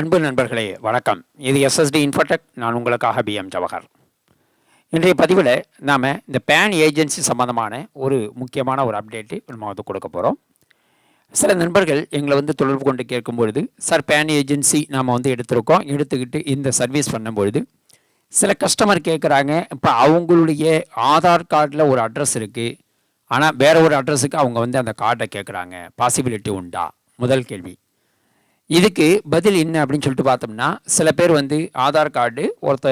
அன்பு நண்பர்களே வணக்கம். இது எஸ்எஸ்டி இன்ஃபோடெக் நான் உங்களுக்காக பிஎம் ஜவஹர். இன்றைய பதிவில் நாம் இந்த பேன் ஏஜென்சி சம்மந்தமான ஒரு முக்கியமான ஒரு அப்டேட்டு நம்ம வந்து கொடுக்க போகிறோம் சில நண்பர்கள் எங்களை வந்து தொடர்பு கொண்டு கேட்கும்பொழுது சார் பேன் ஏஜென்சி நாம் வந்து எடுத்திருக்கோம். எடுத்துக்கிட்டு இந்த சர்வீஸ் பண்ணும்பொழுது சில கஸ்டமர் கேட்குறாங்க இப்போ அவங்களுடைய ஆதார் கார்டில் ஒரு அட்ரஸ் இருக்குது ஆனால் வேற ஒரு அட்ரஸுக்கு அவங்க வந்து அந்த கார்டை கேட்குறாங்க. பாசிபிலிட்டி உண்டா? முதல் கேள்வி. இதுக்கு பதில் என்ன அப்படின்னு சொல்லிட்டு பார்த்தோம்னா சில பேர் வந்து ஆதார் கார்டு ஒருத்த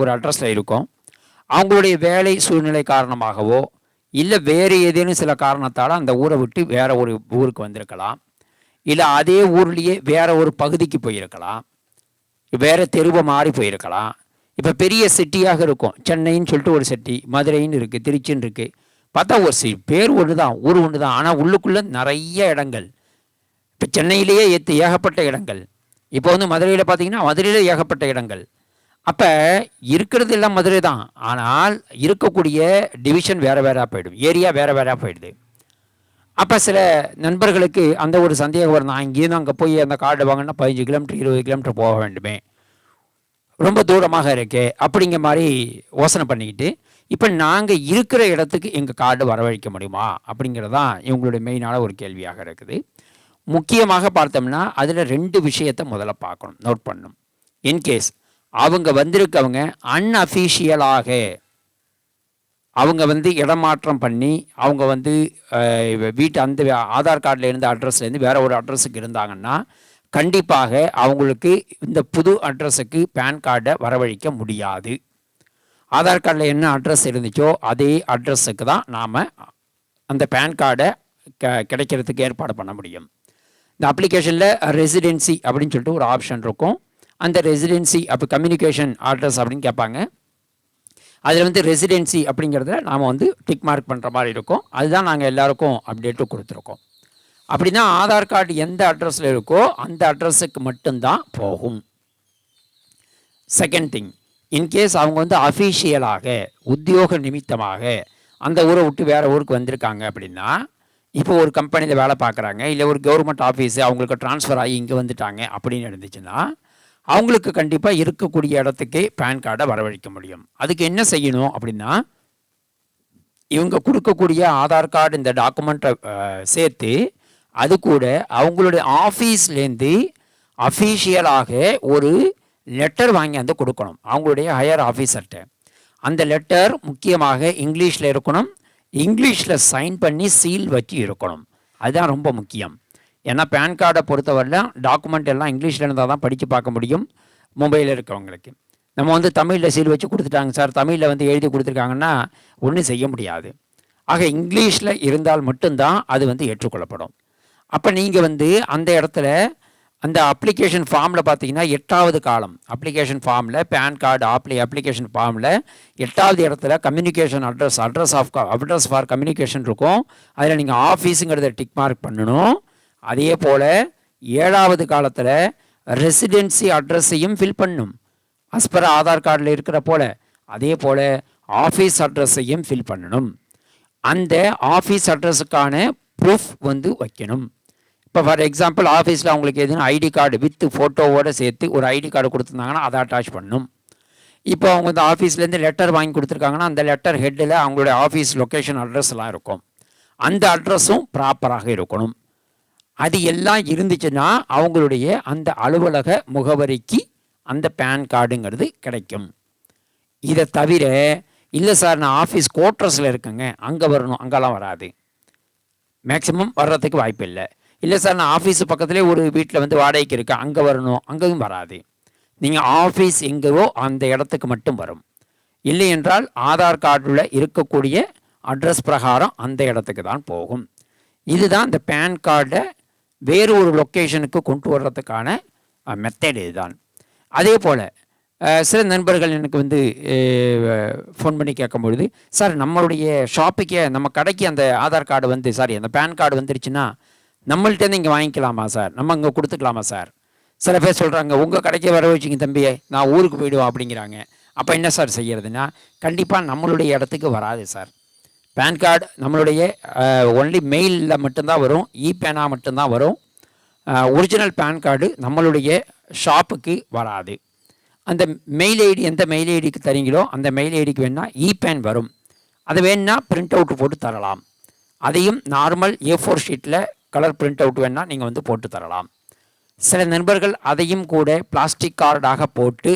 ஒரு அட்ரஸில் இருக்கும். அவங்களுடைய வேலை சூழ்நிலை காரணமாகவோ இல்லை வேறு ஏதேனும் சில காரணத்தால் அந்த ஊரை விட்டு வேறு ஒரு ஊருக்கு வந்திருக்கலாம். இல்லை அதே ஊர்லேயே வேறு ஒரு பகுதிக்கு போயிருக்கலாம். வேறு தெருவை மாறி போயிருக்கலாம். இப்போ பெரிய சிட்டியாக இருக்கும். சென்னைன்னு சொல்லிட்டு ஒரு சிட்டி மதுரைன்னு இருக்குது திருச்சின்னு இருக்குது பார்த்தா ஒரு சி பேர் ஒன்று தான் ஊர் ஒன்று தான் ஆனால் உள்ளுக்குள்ளே நிறைய இடங்கள். இப்போ சென்னையிலேயே ஏத்து ஏகப்பட்ட இடங்கள். இப்போ வந்து மதுரையில் பார்த்தீங்கன்னா மதுரையில் ஏகப்பட்ட இடங்கள். அப்போ இருக்கிறது எல்லாம் மதுரை தான். ஆனால் இருக்கக்கூடிய டிவிஷன் வேறு வேறாக போயிடும் ஏரியா வேறு வேறாக போயிடுது. அப்போ சில நண்பர்களுக்கு அந்த ஒரு சந்தேகம் வரும் நான் இங்கேருந்து அங்கே போய் அந்த கார்டு வாங்கினா பதினஞ்சு கிலோமீட்டர் இருபது கிலோமீட்டர் போக வேண்டுமே. ரொம்ப தூரமாக இருக்கே அப்படிங்கிற மாதிரி யோசனை பண்ணிக்கிட்டு இப்போ நாங்கள் இருக்கிற இடத்துக்கு எங்கள் கார்டு வரவழைக்க முடியுமா அப்படிங்கிறது தான் இவங்களுடைய மெயினான ஒரு கேள்வியாக இருக்குது. முக்கியமாக பார்த்தோம்னா அதில் ரெண்டு விஷயத்தை முதல்ல பார்க்கணும். நோட் பண்ணணும். இன்கேஸ் அவங்க வந்திருக்கவங்க அன்அஃபீஷியலாக அவங்க வந்து இடமாற்றம் பண்ணி அவங்க வந்து வீட்டு அந்த ஆதார் கார்டில் இருந்த அட்ரஸ்லேருந்து வேறு ஒரு அட்ரஸுக்கு இருந்தாங்கன்னா கண்டிப்பாக அவங்களுக்கு இந்த புது அட்ரஸுக்கு பேன் கார்டை வரவழைக்க முடியாது. ஆதார் கார்டில் என்ன அட்ரஸ் இருந்துச்சோ அதே அட்ரஸுக்கு தான் நாம் அந்த பேன் கார்டை க கிடைக்கிறதுக்கு ஏற்பாடு பண்ண முடியும். இந்த அப்ளிகேஷனில் ரெசிடென்சி அப்படின்னு சொல்லிட்டு ஒரு ஆப்ஷன் இருக்கும். அந்த ரெசிடென்சி அப்போ கம்யூனிகேஷன் அட்ரஸ் அப்படின்னு கேட்பாங்க. அதில் வந்து ரெசிடென்சி அப்படிங்கிறத நாம் வந்து டிக் மார்க் பண்ணுற மாதிரி இருக்கும். அதுதான் நாங்கள் எல்லாருக்கும் அப்டேட்டும் கொடுத்துருக்கோம். அப்படின்னா ஆதார் கார்டு எந்த அட்ரஸில் இருக்கோ அந்த அட்ரஸுக்கு மட்டும்தான் போகும். செகண்ட் திங் இன்கேஸ் அவங்க வந்து அஃபீஷியலாக உத்தியோக நிமித்தமாக அந்த ஊரை விட்டு வேறு ஊருக்கு வந்திருக்காங்க அப்படின்னா இப்போ ஒரு கம்பெனியில் வேலை பார்க்குறாங்க இல்லை ஒரு கவர்மெண்ட் ஆஃபீஸு அவங்களுக்கு ட்ரான்ஸ்ஃபர் ஆகி இங்கே வந்துட்டாங்க அப்படின்னு இருந்துச்சுன்னா அவங்களுக்கு கண்டிப்பாக இருக்கக்கூடிய இடத்துக்கு பேன் கார்டை வரவழைக்க முடியும். அதுக்கு என்ன செய்யணும் அப்படின்னா இவங்க கொடுக்கக்கூடிய ஆதார் கார்டு இந்த டாக்குமெண்ட்டை சேர்த்து அது கூட அவங்களுடைய ஆஃபீஸ்லேருந்து அஃபீஷியலாக ஒரு லெட்டர் வாங்கி வந்து கொடுக்கணும். அவங்களுடைய ஹையர் ஆஃபீஸர்கிட்ட அந்த லெட்டர் முக்கியமாக இங்கிலீஷில் இருக்கணும் இங்கிலீஷில் சைன் பண்ணி சீல் வச்சு இருக்கணும். அதுதான் ரொம்ப முக்கியம். ஏன்னா பேன் கார்டை பொறுத்தவரையிலும் டாக்குமெண்ட் எல்லாம் இங்கிலீஷில் இருந்தால் தான் படித்து பார்க்க முடியும் மொபைலில் இருக்கிறவங்களுக்கு. நம்ம வந்து தமிழில் சீல் வச்சு கொடுத்துட்டாங்க சார். தமிழில் வந்து எழுதி கொடுத்துருக்காங்கன்னா ஒன்றும் செய்ய முடியாது. ஆக இங்கிலீஷில் இருந்தால் மட்டும்தான் அது வந்து ஏற்றுக்கொள்ளப்படும். அப்போ நீங்கள் வந்து அந்த இடத்துல அந்த அப்ளிகேஷன் ஃபார்மில் பார்த்தீங்கன்னா எட்டாவது காலம் அப்ளிகேஷன் ஃபார்மில் பேன் கார்டு ஆப்ளி அப்ளிகேஷன் ஃபார்மில் எட்டாவது இடத்துல communication address address of address for communication இருக்கும். அதில் நீங்கள் ஆஃபீஸுங்கிறத டிக் மார்க் பண்ணணும். அதே போல் ஏழாவது காலத்தில் ரெசிடென்சி அட்ரஸையும் ஃபில் பண்ணும். அஸ்பர ஆதார் கார்டில் இருக்கிற போல். அதே போல் ஆஃபீஸ் அட்ரஸையும் ஃபில் பண்ணணும். அந்த ஆஃபீஸ் அட்ரஸுக்கான ப்ரூஃப் வந்து வைக்கணும். இப்போ ஃபார் எக்ஸாம்பிள் ஆஃபீஸில் அவங்களுக்கு எதுனா ஐடி கார்டு வித் ஃபோட்டோவோடு சேர்த்து ஒரு ஐடி கார்டு கொடுத்துருந்தாங்கன்னா அதை அட்டாச் பண்ணும். இப்போ அவங்க வந்து ஆஃபீஸ்லேருந்து லெட்டர் வாங்கி கொடுத்துருக்காங்கன்னா அந்த லெட்டர் ஹெட்டில் அவங்களுடைய ஆஃபீஸ் லொக்கேஷன் அட்ரஸ்லாம் இருக்கும். அந்த அட்ரஸும் ப்ராப்பராக இருக்கணும். அது எல்லாம் இருந்துச்சுன்னா அவங்களுடைய அந்த அலுவலக முகவரிக்கு அந்த பேன் கார்டுங்கிறது கிடைக்கும். இதை தவிர இல்லை சார் நான் ஆஃபீஸ் கோட்ரஸில் இருக்கேங்க. அங்கே வரணும் அங்கெல்லாம் வராது. மேக்ஸிமம் வர்றதுக்கு வாய்ப்பு இல்லை இல்லை சார் நான் ஆஃபீஸ் பக்கத்துலேயே ஒரு வீட்டில் வந்து வாடகைக்கு இருக்கேன் அங்கே வரணும். அங்கேயும் வராது. நீங்கள் ஆஃபீஸ் எங்கேவோ அந்த இடத்துக்கு மட்டும் வரும். இல்லை என்றால் ஆதார் கார்டில் இருக்கக்கூடிய அட்ரஸ் பிரகாரம் அந்த இடத்துக்கு தான் போகும். இதுதான் இந்த பேன் கார்டை வேறு ஒரு லொக்கேஷனுக்கு கொண்டு வர்றதுக்கான மெத்தட் இதுதான். அதே போல் சில நண்பர்கள் எனக்கு வந்து ஃபோன் பண்ணி கேட்கும்பொழுது சார் நம்மளுடைய ஷாப்புக்கே நம்ம கடைக்கு அந்த ஆதார் கார்டு வந்து சாரி அந்த பேன் கார்டு வந்துருச்சுன்னா நம்மள்ட்டேருந்து இங்கே வாங்கிக்கலாமா சார்? நம்ம அங்கே கொடுத்துக்கலாமா சார்? சில பேர் சொல்கிறாங்க உங்கள் கடைக்கே வர வச்சுங்க தம்பியே நான் ஊருக்கு போயிடுவோம் அப்படிங்கிறாங்க. அப்போ என்ன சார் செய்கிறதுனா கண்டிப்பாக நம்மளுடைய இடத்துக்கு வராது சார். பேன் கார்டு நம்மளுடைய ஒன்லி மெயிலில் மட்டும்தான் வரும் இ பேனாக மட்டும்தான் வரும். ஒரிஜினல் பேன் கார்டு நம்மளுடைய ஷாப்புக்கு வராது. அந்த மெயில் ஐடி எந்த மெயில் ஐடிக்கு தரீங்களோ அந்த மெயில் ஐடிக்கு வேணால் இபேன் வரும். அது வேணால் பிரிண்ட் அவுட் போட்டு தரலாம். அதையும் நார்மல் ஏ ஃபோர் ஷீட்டில் கலர் பிரிண்ட் அவுட் வேணால் நீங்கள் வந்து போட்டு தரலாம். சில நண்பர்கள் அதையும் கூட பிளாஸ்டிக் கார்டாக போட்டு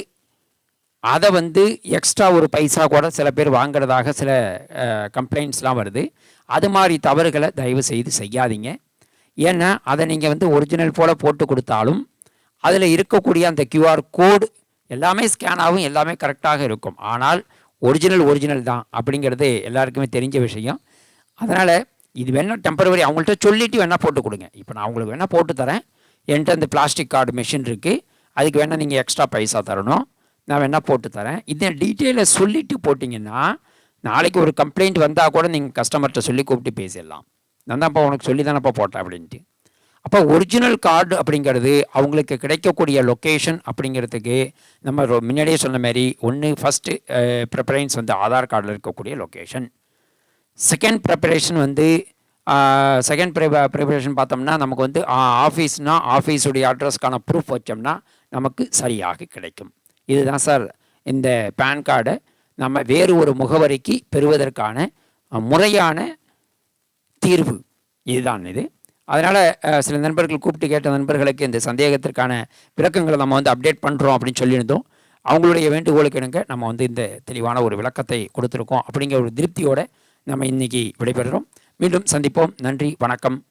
அதை வந்து எக்ஸ்ட்ரா ஒரு பைசா கூட சில பேர் வாங்குறதாக சில கம்ப்ளைண்ட்ஸ்லாம் வருது. அது மாதிரி தவறுகளை தயவு செய்து செய்யாதீங்க. ஏன்னா அதை நீங்கள் வந்து ஒரிஜினல் போல் போட்டு கொடுத்தாலும் அதில் இருக்கக்கூடிய அந்த கியூஆர் கோடு எல்லாமே ஸ்கேன் ஆகும் எல்லாமே கரெக்டாக இருக்கும். ஆனால் ஒரிஜினல் ஒரிஜினல் தான் அப்படிங்கிறது எல்லாருக்குமே தெரிஞ்ச விஷயம். அதனால் இது வேணால் டெம்பரவரி அவங்கள்ட்ட சொல்லிவிட்டு வேணால் போட்டு கொடுங்க. இப்போ நான் உங்களுக்கு வேணால் போட்டு தரேன். என்கிட்ட அந்த பிளாஸ்டிக் கார்டு மிஷின் இருக்குது அதுக்கு வேணால் நீங்கள் எக்ஸ்ட்ரா பைசா தரணும். நான் வேணால் போட்டு தரேன். இதை டீட்டெயிலை சொல்லிவிட்டு போட்டிங்கன்னா நாளைக்கு ஒரு கம்ப்ளைண்ட் வந்தால் கூட நீங்கள் கஸ்டமர்கிட்ட சொல்லி கூப்பிட்டு பேசிடலாம். நான் தான்ப்பா உனக்கு சொல்லி தானேப்பா போட்டேன் அப்படின்ட்டு. அப்போ ஒரிஜினல் கார்டு அப்படிங்கிறது அவங்களுக்கு கிடைக்கக்கூடிய லொக்கேஷன் அப்படிங்கிறதுக்கு நம்ம ரொ- முன்னாடியே சொன்ன மாதிரி ஒன்று ஃபஸ்ட்டு ப்ரிஃபரன்ஸ் வந்து ஆதார் கார்டில் இருக்கக்கூடிய லொக்கேஷன் செகண்ட் ப்ரிப்பரேஷன் வந்து செகண்ட் ப்ரிப்பரேஷன் பார்த்தோம்னா நமக்கு வந்து ஆஃபீஸ்னால் ஆஃபீஸுடைய அட்ரஸ்க்கான ப்ரூஃப் வச்சோம்னா நமக்கு சரியாக கிடைக்கும். இதுதான் சார் இந்த பேன் கார்டை நம்ம வேறு ஒரு முகவரிக்கு பெறுவதற்கான முறையான தீர்வு. இதுதான் இது. அதனால் சில நண்பர்கள் கூப்பிட்டு கேட்ட நண்பர்களுக்கு இந்த சந்தேகத்திற்கான விளக்கங்களை நம்ம வந்து அப்டேட் பண்ணுறோம் அப்படின்னு சொல்லியிருந்தோம். அவங்களுடைய வேண்டுகோளுக்கு இணங்க நம்ம வந்து இந்த தெளிவான ஒரு விளக்கத்தை கொடுத்துருக்கோம். அப்படிங்கிற ஒரு திருப்தியோட நம்ம இன்னைக்கு விடைபெறுகிறோம் மீண்டும் சந்திப்போம். நன்றி வணக்கம்.